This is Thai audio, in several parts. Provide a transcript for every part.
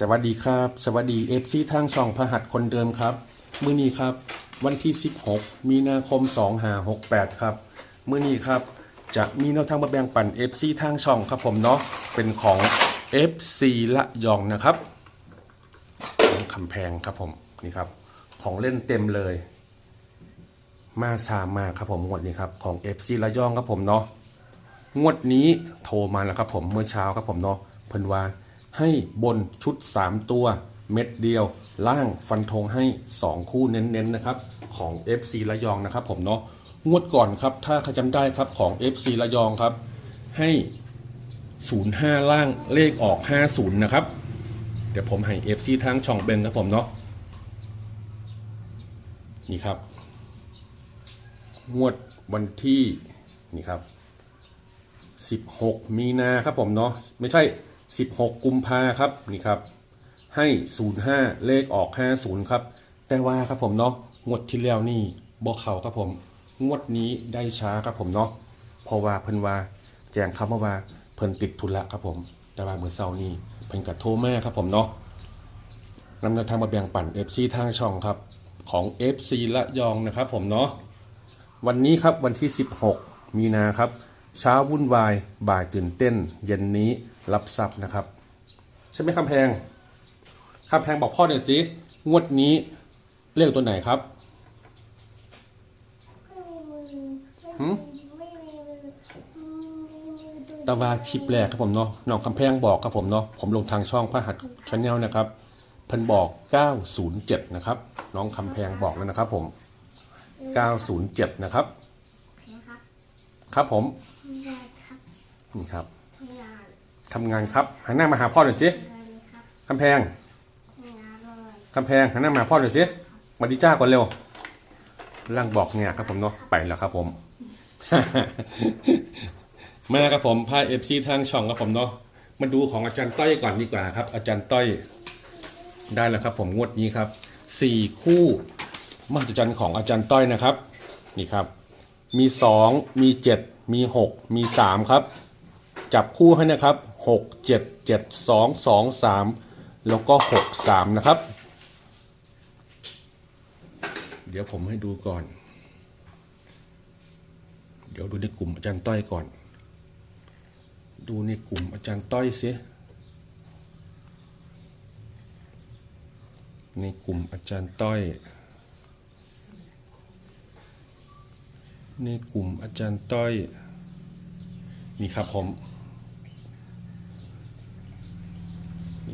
สวัสดีครับ สวัสดีเอฟซีทางช่องพหัสคนเดิมครับ มื้อนี้ครับ วันที่ 16 มีนาคม 2568 ครับ มื้อนี้ครับ จะมีแนวทางมาแบ่งปัน FC ทางช่องครับผมเนาะเป็นของ FC ละยองนะครับของคำแพงครับผมนี่ครับ ของเล่นเต็มเลย มาซามาครับผมงวดนี้ครับของ FC ละยองครับผมเนาะงวดนี้โทรมาแล้วครับผมเมื่อเช้าครับผมเนาะเพิ่นว่า ให้บนชุด 3 ตัวเม็ดเดียว ล่างฟันธงให้ 2 คู่เน้นๆนะครับของ FC ระยองนะครับผมเนาะงวดก่อนครับถ้าใครจำได้ครับของ FC ระยองครับให้ 05 ล่างเลขออก 50 นะครับ เดี๋ยวผมให้ FC ทางช่องเบนครับผมเนาะนี่ครับ งวดวันที่นี่ครับ 16 มีนาครับผมเนาะไม่ใช่ 16 กุมภาครับนี่ครับให้ 05 เลขออก 50 ครับ แต่ว่าครับผมเนาะงวดที่แล้วนี่บอกเขาครับผมงวดนี้ได้ช้าครับผมเนาะเพราะว่าเพิ่นว่าแจ้งครับมาว่าเพิ่นติดธุระครับผม แต่ว่าเมื่อเช้านี้เพิ่นกัโทรมาครับผมเนาะนำแนวทางมาแบ่งปัน FC ทางช่องครับของ FC ละยองนะครับผมเนาะวันนี้ครับวันที่ 16 มีนาครับ เช้าวุ่นวายบ่ายตื่นเต้น เย็นนี้ รับทรัพย์นะครับ ใช่ไหมคำแพงคำแพงบอกพ่อหน่อยสิงวดนี้เลขตัวไหนครับไม่มีมือไม่มีไม่มีมือมีมือตัวตาวาคลิปแรกครับผมเนาะน้องคำแพงบอกครับผมเนาะผมลงทางช่องพระหัสชาแนลนะครับเพิ่นบอก 907 นะครับ น้องคำแพงบอกแล้วนะครับ ผม 907 นะครับนะครับครับผมทำงานครับนี่ครับ ทำงานครับหันหน้ามาหาพ่อหน่อยสิงานเลยครับคำแพงทำงานเลยคำแพงหันหน้ามาพ่อหน่อยสิมาดีจ้าก่อนเร็วร่างบอกเนี่ยครับผมเนาะไปแล้วครับผมมาครับผมพาเอฟซีทางช่องครับผมเนาะมาดูของอาจารย์ต้อยก่อนดีกว่าครับ อาจารย์ต้อยได้แล้วครับผมงวดนี้ครับสี่คู่มหัศจรรย์ของอาจารย์ต้อยนะครับ นี่ครับ มีสองมีเจ็ดมีหกมีสามครับ จับคู่ให้นะครับหกเจ็ดเจ็ดสองสองสามแล้วก็หกสามนะครับ เดี๋ยวผมให้ดูก่อน เดี๋ยวดูในกลุ่มอาจารย์ต้อยก่อน ดูในกลุ่มอาจารย์ต้อยสิในกลุ่มอาจารย์ต้อย ในกลุ่มอาจารย์ต้อย นี่ครับผม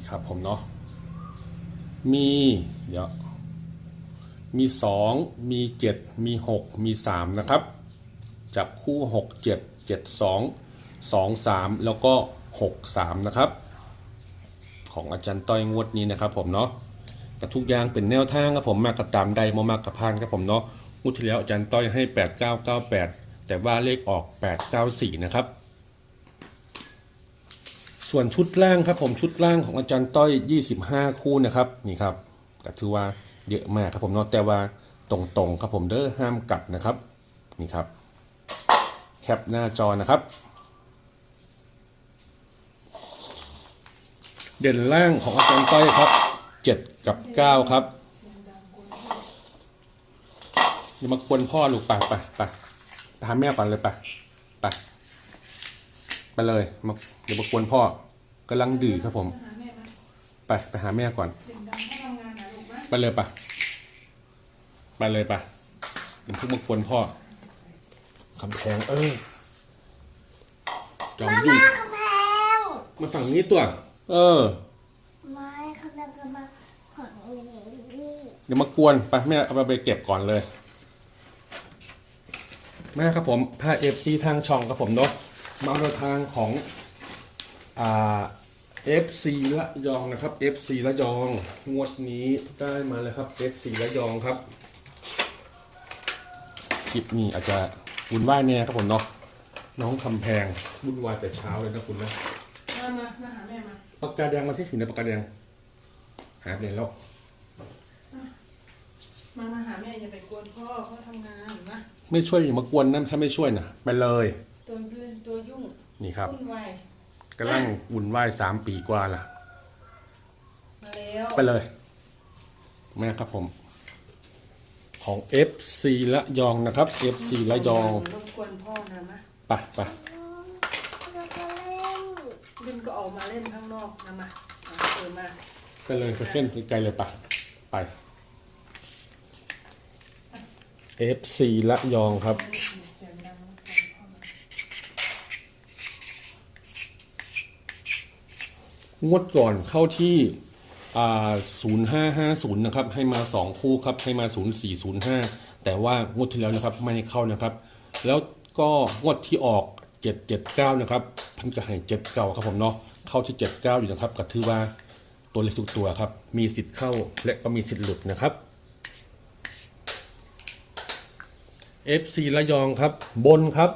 ครับผมเนาะมี เดี๋ยว มีสองมีเจ็ดมีหกมีสามนะครับ จับคู่หกเจ็ดเจ็ดสองสองสามแล้วก็หกสามนะครับ ของอาจารย์ต้อยงวดนี้นะครับผมเนาะแต่ทุกอย่างเป็นแนวทางครับผมมากกับตามใดมามากกับพานครับผมเนาะงวดที่แล้วอาจารย์ต้อยให้ 8998 แต่ว่าเลขออก 894 นะครับ ส่วนชุดล่างครับผมชุดล่างของอาจารย์ต้อย 25 คู่นะครับนี่ครับก็ถือว่าเยอะมากครับผมเนาะแต่ว่าตรงๆครับผมเด้อห้ามกลับนะครับนี่ครับ แคปหน้าจอนะครับ เด่นล่างของอาจารย์ต้อยครับ 7 กับ 9 ครับอย่ามากวนพ่อลูกปไปไปไปหาแม่ก่อนเลยปไป ไปเลยมาอย่ามากวนพ่อกำลังดื้อครับผม ไปไปหาแม่ก่อน ไปเลยไปไปเลยไปอย่าเพิ่งมากวนพ่อคำแพงเออจอมยุ่งมาคำแพงมาฝั่งนี้ตัว เออไม่คำแพงก็มาของนี่เดี๋ยวมากวนไปแม่เอาไปเก็บก่อนเลยแม่ครับผมถ้าเอฟซีทางช่องครับผมเนาะ มาเอาทางของอ่าเอฟซีละยองนะครับเอฟซีละยองงวดนี้ได้มาเลยครับเอฟซีละยองครับคลิปนี้อาจจะวุ่นวายแน่ครับผมเนาะน้องคำแพงวุ่นวายแต่เช้าเลยนะคุณนะมามามาหาแม่มาปากกาแดงมาที่อยู่ในปากกาแดงหาไปไหนแล้วมามาหาแม่อย่าไปกวนพ่อพ่อทำงานมาไม่ช่วยอย่ามากวนนะถ้าไม่ช่วยนะไปเลยตัวยืนตัวยุ่ง นี่ครับวุ่นวายกำลังวุ่นวายสามปีกว่าล่ะแล้วไปเลยแม่ครับผม ของ FC ละยองนะครับ FC ละยองรบกวนพ่อนะมะไปไปเราจะเล่นลินก็ออกมาเล่นข้างนอกนะมามาเออมาไปเลยไปเส้นไกลๆเลยไปไป FC ละยองครับ เสียงดังรบกวนพ่อนะ งวดก่อนเข้าที่อ่า0550นะครับ ให้มา2คู่ครับ ให้มา0405แต่ว่างวดที่แล้วนะครับไม่เข้านะครับ แล้วก็งวดที่ออก779นะครับพันก็ให้79ครับผมเนาะเข้าที่79อยู่นะครับก็ถือว่าตัวเลขทุกตัวครับ มีสิทธิ์เข้าและก็มีสิทธิ์หลุดนะครับ FC ระยองครับ บนครับ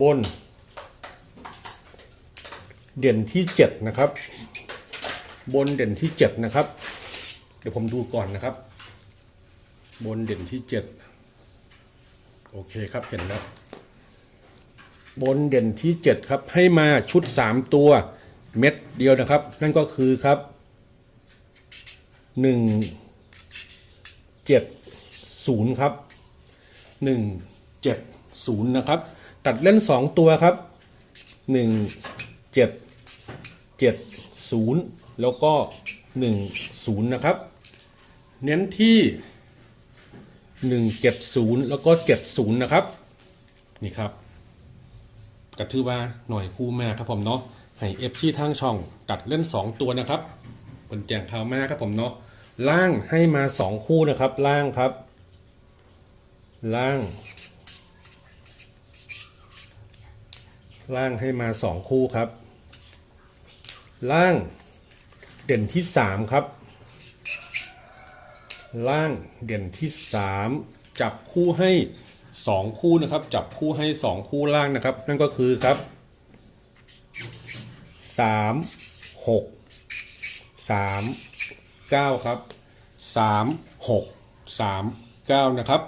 บน เด่นที่ 7 นะครับ บนเด่นที่ 7 นะครับ เดี๋ยวผมดูก่อนนะครับ บนเด่นที่ 7 โอเคครับเห็นแล้วบนเด่นที่ 7 ครับ ให้มาชุด 3 ตัวเม็ดเดียวนะครับ นั่นก็คือครับ 1 7 0 ครับ 1 7 0 นะครับ ตัดเล่น 2 ตัวครับ 1 7 7 0แล้วก็1 0นะครับ เน้นที่1 7 0แล้วก็7 0นะครับ นี่ครับกระทือว่าหน่อยคู่แม่ครับผมเนาะให้เอฟที่ทางช่องตัดเล่น 2 ตัวนะครับเป็นแจงข่าวแม่ครับผมเนาะล่างให้มา 2 คู่นะครับ ล่างครับ ล่าง ล่างให้มาสองคู่ครับ ล่างเด่นที่สามครับ ล่างเด่นที่สามจับคู่ให้สองคู่นะครับ จับคู่ให้สองคู่ล่างนะครับ นั่นก็คือครับสามหกสามเก้าครับสามหกสามเก้านะครับ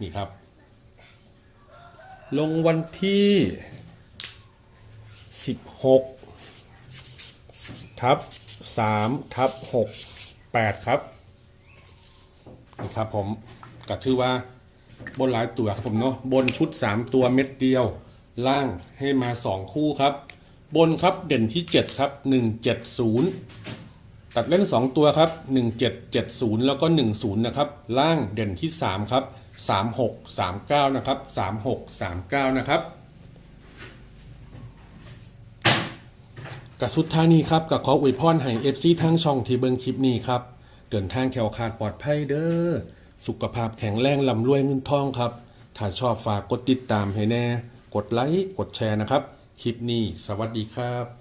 นี่ครับ ลงวันที่ 16 ทับ3ทับ6 8ครับนี่ครับผมก็ชื่อว่าบนหลายตัวครับผมเนาะบนชุด 3 ตัวเม็ดเดียว ล่างให้มา 2 คู่ครับ บนครับเด่นที่ 7 ครับ 170 ตัดเล่น 2 ตัวครับ 1770 แล้วก็ 10 นะครับ ล่างเด่นที่ 3 ครับ 36 39 นะครับ 36 39 นะครับ กับสุดท้ายนี้ครับกับขออวยพรให้เอฟซีทั้งช่องที่เบิงคลิปนี้ครับเดินทางแขวขาดปลอดภัยเด้อสุขภาพแข็งแรงลำรวยเงินทองครับ ถ้าชอบฝากกดติดตามให้แน่ กดไลค์กดแชร์นะครับ คลิปนี้สวัสดีครับ